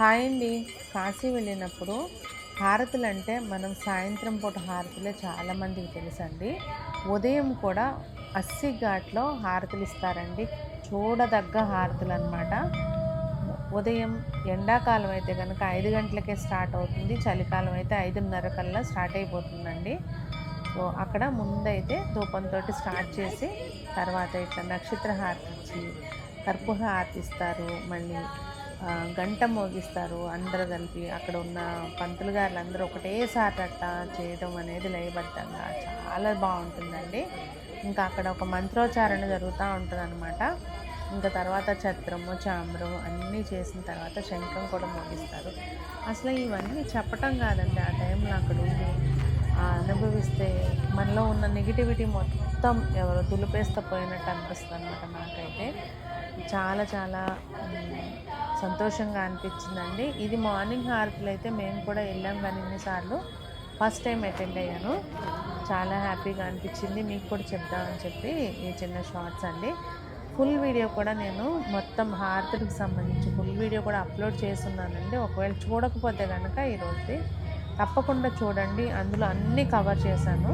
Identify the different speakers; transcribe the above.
Speaker 1: Hi అండి కాశీ వెళ్ళినప్పుడు హారతులు అంటే మనం సాయంత్రం పూట హారతులే చాలామందికి తెలుసండి. ఉదయం కూడా అస్సి ఘాట్లో హారతులు ఇస్తారండి. చూడదగ్గ హారతులు అనమాట ఉదయం ఎండాకాలం అయితే కనుక ఐదు గంటలకే స్టార్ట్ అవుతుంది. చలికాలం అయితే ఐదున్నర కల్లా స్టార్ట్ అయిపోతుందండి. సో అక్కడ ముందైతే ధూపంతో స్టార్ట్ చేసి తర్వాత ఇట్లా నక్షత్ర హారతి ఇచ్చి కర్పూర హారతి ఇస్తారు మళ్ళీ గంట మోగిస్తారు అందరూ కలిపి. అక్కడ ఉన్న పంతులు గారులు అందరూ ఒకటేసారి అట్లా చేయడం అనేది లయబద్ధంగా. చాలా బాగుంటుందండి. ఇంకా అక్కడ ఒక మంత్రోచ్చారణ జరుగుతూ ఉంటుంది అనమాట ఇంకా తర్వాత ఛత్రము చామ్రం అన్నీ చేసిన తర్వాత శంఖం కూడా మోగిస్తారు. అసలు ఇవన్నీ చెప్పటం కాదండి. ఆ టైంలో అక్కడ ఉండి అనుభవిస్తే మనలో ఉన్న నెగిటివిటీ మొత్తం ఎవరో దులిపేస్తే పోయినట్టు అనిపిస్తుంది అనమాట నాకైతే. చాలా చాలా సంతోషంగా అనిపించిందండి. ఇది మార్నింగ్ హారతులు అయితే మేము కూడా వెళ్ళాం కానీ ఎన్నిసార్లు ఫస్ట్ టైం అటెండ్ అయ్యాను. చాలా హ్యాపీగా అనిపించింది. మీకు కూడా చెప్దామని చెప్పి ఈ చిన్న షార్ట్స్ అండి. ఫుల్ వీడియో కూడా నేను మొత్తం హారతులకు సంబంధించి ఫుల్ వీడియో కూడా అప్లోడ్ చేస్తున్నానండి. ఒకవేళ చూడకపోతే కనుక ఈరోజు తప్పకుండా చూడండి. అందులో అన్నీ కవర్ చేశాను.